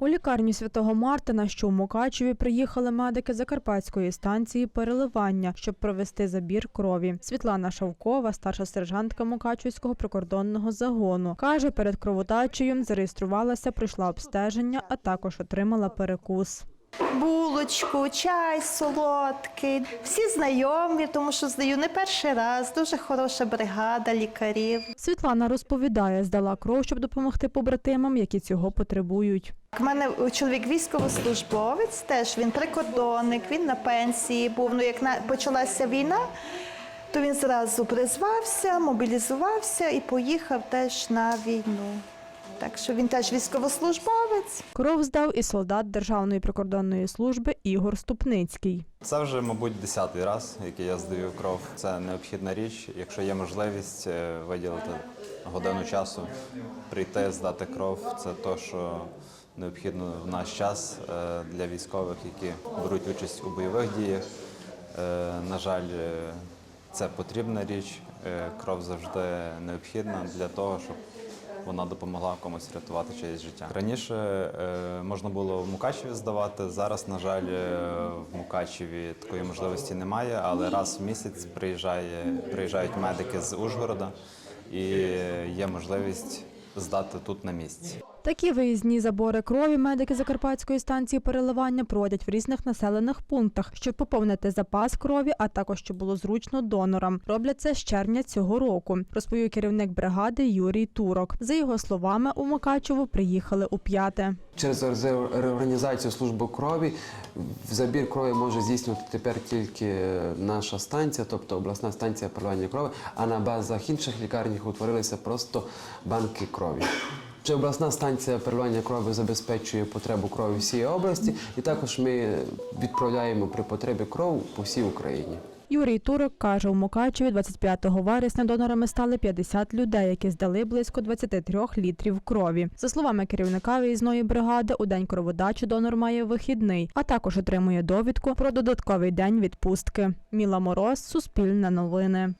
У лікарню святого Мартина, що у Мукачеві, приїхали медики Закарпатської станції переливання, щоб провести забір крові. Світлана Шавкова, старша сержантка Мукачевського прикордонного загону, каже, перед кровотачею зареєструвалася, пройшла обстеження, а також отримала перекус. Булочку, чай солодкий. Всі знайомі, тому що здаю не перший раз. Дуже хороша бригада лікарів. Світлана розповідає, здала кров, щоб допомогти побратимам, які цього потребують. У мене чоловік військовослужбовець, теж він прикордонник, він на пенсії був. Ну, як на почалася війна, то він зразу призвався, мобілізувався і поїхав теж на війну. Так що він теж військовослужбовець. Кров здав і солдат Державної прикордонної служби Ігор Ступницький. Це вже, мабуть, десятий раз, який я здаю кров. Це необхідна річ. Якщо є можливість е, виділити годину часу, прийти, здати кров, це те, що необхідно в наш час е, для військових, які беруть участь у бойових діях. Е, На жаль, це потрібна річ. Кров завжди необхідна для того, щоб вона допомогла комусь рятувати чиєсь життя. Раніше е, можна було в Мукачеві здавати. Зараз, на жаль, е, в Мукачеві такої можливості немає, але раз в місяць приїжджає, приїжджають медики з Ужгорода і є можливість здати тут на місці. Такі виїзні забори крові медики Закарпатської станції переливання проводять в різних населених пунктах, щоб поповнити запас крові, а також щоб було зручно донорам. Роблять це з червня цього року, розповів керівник бригади Юрій Турок. За його словами, у Мукачево приїхали у п'яте. Через реорганізацію служби крові забір крові може здійснювати тепер тільки наша станція, тобто обласна станція переливання крові, а на базах інших лікарнях утворилися просто банки крові. Вже обласна станція переливання крові забезпечує потребу крові всієї області, і також ми відправляємо при потребі кров по всій Україні. Юрій Турок каже, у Мукачеві 25 вересня донорами стали 50 людей, які здали близько 23 літрів крові. За словами керівника виїзної бригади, у день кроводачі донор має вихідний, а також отримує довідку про додатковий день відпустки. Міла Мороз, Суспільне новини.